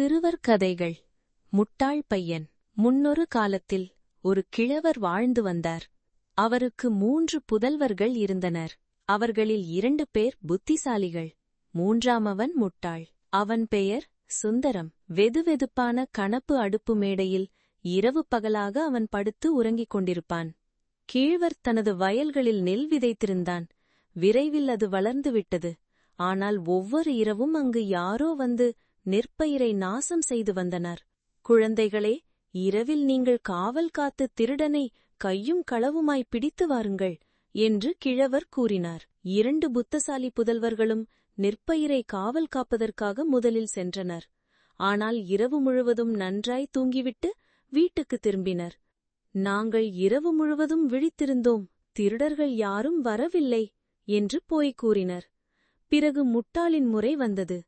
சிறுவர் கதைகள். முட்டாள் பையன். முன்னொரு காலத்தில் ஒரு கிழவர் வாழ்ந்து வந்தார். அவருக்கு மூன்று புதல்வர்கள் இருந்தனர். அவர்களில் இரண்டு பேர் புத்திசாலிகள். மூன்றாமவன் முட்டாள். அவன் பெயர் சுந்தரம். வெதுவெதுப்பான கணப்பு அடுப்பு மேடையில் இரவு பகலாக அவன் படுத்து உறங்கிக் கொண்டிருப்பான். கீழ்வர் தனது வயல்களில் நெல் விதைத்திருந்தான். விரைவில் அது வளர்ந்து விட்டது. ஆனால் ஒவ்வொரு இரவும் அங்கு யாரோ வந்து நெற்பயிரை நாசம் செய்து வந்தனர். குழந்தைகளே இரவில் நீங்கள் காவல் காத்து திருடனை கையும் களவுமாய் பிடித்து வாருங்கள் என்று கிழவர் கூறினார். இரண்டு புத்தசாலி புதல்வர்களும் நெற்பயிரை காவல் காப்பதற்காக முதலில் சென்றனர். ஆனால் இரவு முழுவதும் நன்றாய் தூங்கிவிட்டு வீட்டுக்கு திரும்பினர். நாங்கள் இரவு முழுவதும் விழித்திருந்தோம் திருடர்கள் யாரும் வரவில்லை என்று போய் கூறினர். பிறகு முட்டாளின் முறை வந்தது.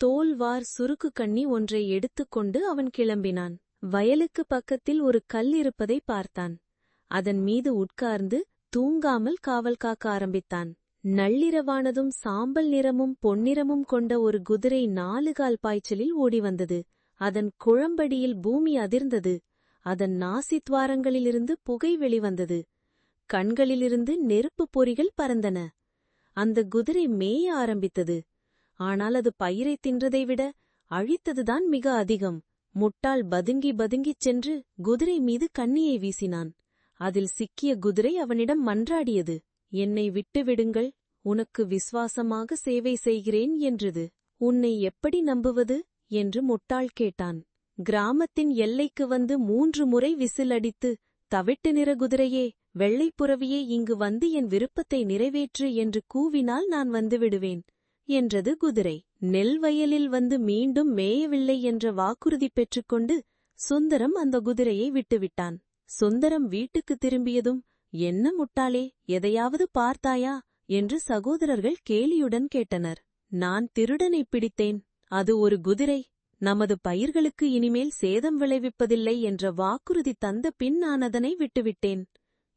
தோல்வார் சுருக்கு கண்ணி ஒன்றை எடுத்துக்கொண்டு அவன் கிளம்பினான். வயலுக்கு பக்கத்தில் ஒரு கல் இருப்பதை பார்த்தான். அதன் மீது உட்கார்ந்து தூங்காமல் காவல் காக்க ஆரம்பித்தான். நள்ளிரவானதும் சாம்பல் நிறமும் பொன்னிறமும் கொண்ட ஒரு குதிரை நாலு கால் பாய்ச்சலில் ஓடி வந்தது அதன் குழம்படியில் பூமி அதிர்ந்தது. அதன் நாசித்வாரங்களிலிருந்து புகை வெளிவந்தது. கண்களிலிருந்து நெருப்புப் பொறிகள் பறந்தன. அந்த குதிரை மேய ஆரம்பித்தது. ஆனால் அது பயிரை தின்றதை விட அழித்ததுதான் மிக அதிகம். முட்டாள் பதுங்கி பதுங்கிச் சென்று குதிரை மீது கண்ணியை வீசினான். அதில் சிக்கிய குதிரை அவனிடம் மன்றாடியது என்னை விட்டுவிடுங்கள் உனக்கு விசுவாசமாக சேவை செய்கிறேன் என்றது. உன்னை எப்படி நம்புவது? என்று முட்டாள் கேட்டான். கிராமத்தின் எல்லைக்கு வந்து மூன்று முறை விசில் அடித்து தவிட்டு நிற குதிரையே வெள்ளைப்புறவியே இங்கு வந்து என் விருப்பத்தை நிறைவேற்று என்று கூவினால் நான் வந்துவிடுவேன் என்றது குதிரை. நெல் வயலில் வந்து மீண்டும் மேயவில்லை என்ற வாக்குறுதி பெற்றுக்கொண்டு சுந்தரம் அந்த குதிரையை விட்டுவிட்டான். சுந்தரம் வீட்டுக்கு திரும்பியதும் என்ன முட்டாளே எதையாவது பார்த்தாயா? என்று சகோதரர்கள் கேலியுடன் கேட்டனர். நான் திருடனை பிடித்தேன். அது ஒரு குதிரை. நமது பயிர்களுக்கு இனிமேல் சேதம் விளைவிப்பதில்லை என்ற வாக்குறுதி தந்த பின் நான் அதனை விட்டுவிட்டேன்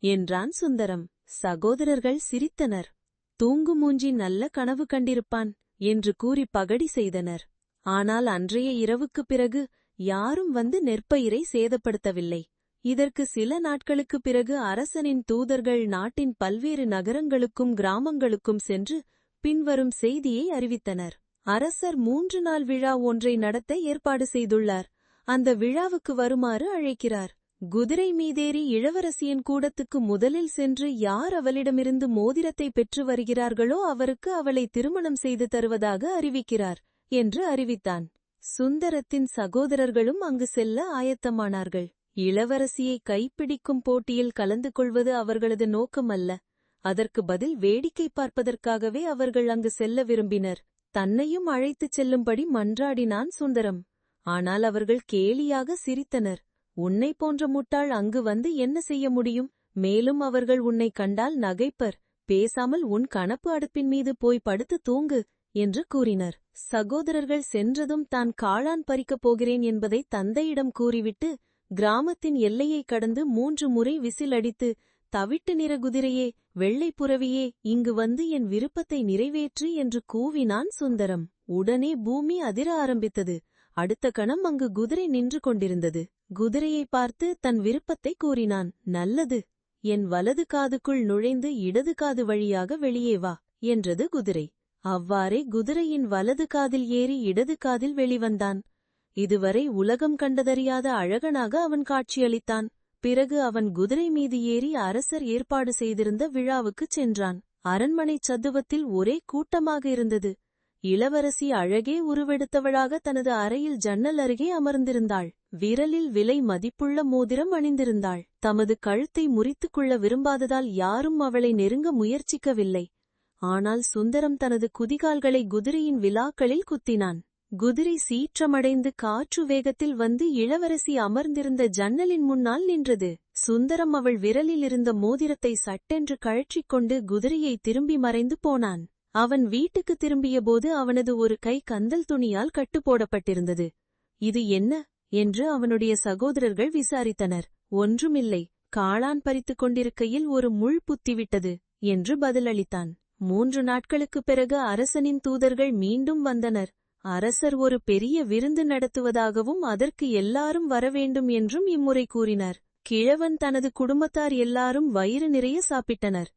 என்றான் சுந்தரம். சகோதரர்கள் சிரித்தனர். தூங்கு மூஞ்சி நல்ல கனவு கண்டிருப்பான் என்று கூறி பகடி செய்தனர். ஆனால் அன்றைய இரவுக்குப் பிறகு யாரும் வந்து நெற்பயிரை சேதப்படுத்தவில்லை. இதற்கு சில நாட்களுக்குப் பிறகு அரசனின் தூதர்கள் நாட்டின் பல்வேறு நகரங்களுக்கும் கிராமங்களுக்கும் சென்று பின்வரும் செய்தியை அறிவித்தனர். அரசர் மூன்று நாள் விழா ஒன்றை நடத்த ஏற்பாடு செய்துள்ளார். அந்த விழாவுக்கு வருமாறு அழைக்கிறார். குதிரை மீதேறி இளவரசியின் கூடத்துக்கு முதலில் சென்று யார் அவளிடமிருந்து மோதிரத்தை பெற்று வருகிறார்களோ அவருக்கு அவளை திருமணம் செய்து தருவதாக அறிவிக்கிறார் என்று அறிவித்தான். சுந்தரத்தின் சகோதரர்களும் அங்கு செல்ல ஆயத்தமானார்கள். இளவரசியை கைப்பிடிக்கும் போட்டியில் கலந்து கொள்வது அவர்களது நோக்கமல்ல. அதற்கு பதில் வேடிக்கை பார்ப்பதற்காகவே அவர்கள் அங்கு செல்ல விரும்பினர். தன்னையும் அழைத்துச் செல்லும்படி மன்றாடினான் சுந்தரம். ஆனால் அவர்கள் கேலியாக சிரித்தனர். உன்னை போன்ற முட்டாள் அங்கு வந்து என்ன செய்ய முடியும்? மேலும் அவர்கள் உன்னை கண்டால் நகைப்பர். பேசாமல் உன் கணப்பு அடுப்பின் மீது போய் படுத்து தூங்கு என்று கூறினர். சகோதரர்கள் சென்றதும் தான் காளான் பறிக்கப் போகிறேன் என்பதை தந்தையிடம் கூறிவிட்டு கிராமத்தின் எல்லையைக் கடந்து மூன்று முறை விசில் அடித்து தவிட்டு நிற குதிரையே வெள்ளைப் புறவியே இங்கு வந்து என் விருப்பத்தை நிறைவேற்று என்று கூவினான் சுந்தரம். உடனே பூமி அதிர ஆரம்பித்தது. அடுத்த கணம் அங்கு குதிரை நின்று கொண்டிருந்தது. குதிரையை பார்த்து தன் விருப்பத்தை கூறினான். நல்லது. என் வலது காதுக்குள் நுழைந்து இடது காது வழியாக வெளியே வா என்றது குதிரை. அவ்வாறே குதிரையின் வலது காதில் ஏறி இடது காதில் வெளிவந்தான். இதுவரை உலகம் கண்டதறியாத அழகனாக அவன் காட்சியளித்தான். பிறகு அவன் குதிரை மீது ஏறி அரசர் ஏற்பாடு செய்திருந்த விழாவுக்குச் சென்றான். அரண்மனைச் சத்துவத்தில் ஒரே கூட்டமாக இருந்தது. இளவரசி அழகே உருவெடுத்தவளாக தனது அறையில் ஜன்னல் அருகே அமர்ந்திருந்தாள். விரலில் விலை மதிப்புள்ள மோதிரம் அணிந்திருந்தாள். தமது கழுத்தை முறித்துக் கொள்ள விரும்பாததால் யாரும் அவளை நெருங்க முயற்சிக்கவில்லை. ஆனால் சுந்தரம் தனது குதிகால்களை குதிரையின் விழாக்களில் குத்தினான். குதிரை சீற்றமடைந்து காற்று வேகத்தில் வந்து இளவரசி அமர்ந்திருந்த ஜன்னலின் முன்னால் நின்றது. சுந்தரம் அவள் விரலில் இருந்த மோதிரத்தை சட்டென்று கழற்றிக் கொண்டு குதிரையை திரும்பி மறைந்து போனான். அவன் வீட்டுக்கு திரும்பியபோது அவனது ஒரு கை கந்தல் துணியால் கட்டுப்போடப்பட்டிருந்தது இது என்ன? என்று அவனுடைய சகோதரர்கள் விசாரித்தனர். ஒன்றுமில்லை காளான் பறித்துக் கொண்டிருக்கையில் ஒரு முள் புத்திவிட்டது என்று பதிலளித்தான். மூன்று நாட்களுக்குப் பிறகு அரசனின் தூதர்கள் மீண்டும் வந்தனர். அரசர் ஒரு பெரிய விருந்து நடத்துவதாகவும் அதற்கு எல்லாரும் வரவேண்டும் என்றும் இம்முறை கூறினார். கிழவன் தனது குடும்பத்தார் எல்லாரும் வயிறு நிறைய சாப்பிட்டனர்.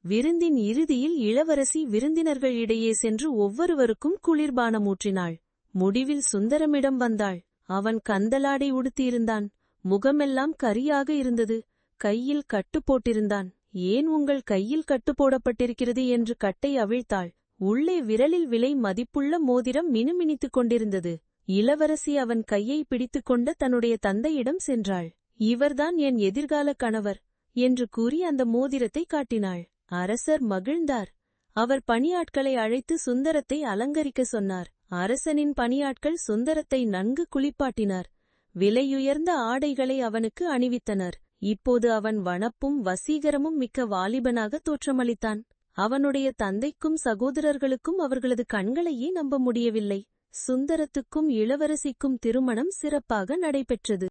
விருந்தின் இறுதியில் இளவரசி விருந்தினர்கள் இடையே சென்று ஒவ்வொருவருக்கும் குளிர்பானம் ஊற்றினாள் முடிவில் சுந்தரமிடம் வந்தாள். அவன் கந்தலாடை உடுத்தியிருந்தான். முகமெல்லாம் கரியாக இருந்தது. கையில் கட்டு போட்டிருந்தான். ஏன் உங்கள் கையில் கட்டு போடப்பட்டிருக்கிறது? என்று கட்டை அவிழ்த்தாள். உள்ளே விரலில் விலை மதிப்புள்ள மோதிரம் மினுமினித்துக் கொண்டிருந்தது. இளவரசி அவன் கையை பிடித்துக்கொண்ட தன்னுடைய தந்தையிடம் சென்றாள். இவர்தான் என் எதிர்கால கணவர் என்று கூறி அந்த மோதிரத்தை காட்டினாள். அரசர் மகிழ்ந்தார். அவர் பணியாட்களை அழைத்து சுந்தரத்தை அலங்கரிக்க சொன்னார். அரசனின் பணியாட்கள் சுந்தரத்தை நன்கு குளிப்பாட்டினார். விலையுயர்ந்த ஆடைகளை அவனுக்கு அணிவித்தனர். இப்போது அவன் வனப்பும் வசீகரமும் மிக்க வாலிபனாக தோற்றமளித்தான். அவனுடைய தந்தைக்கும் சகோதரர்களுக்கும் அவர்களது கண்களையே நம்ப முடியவில்லை. சுந்தரத்துக்கும் இளவரசிக்கும் திருமணம் சிறப்பாக நடைபெற்றது.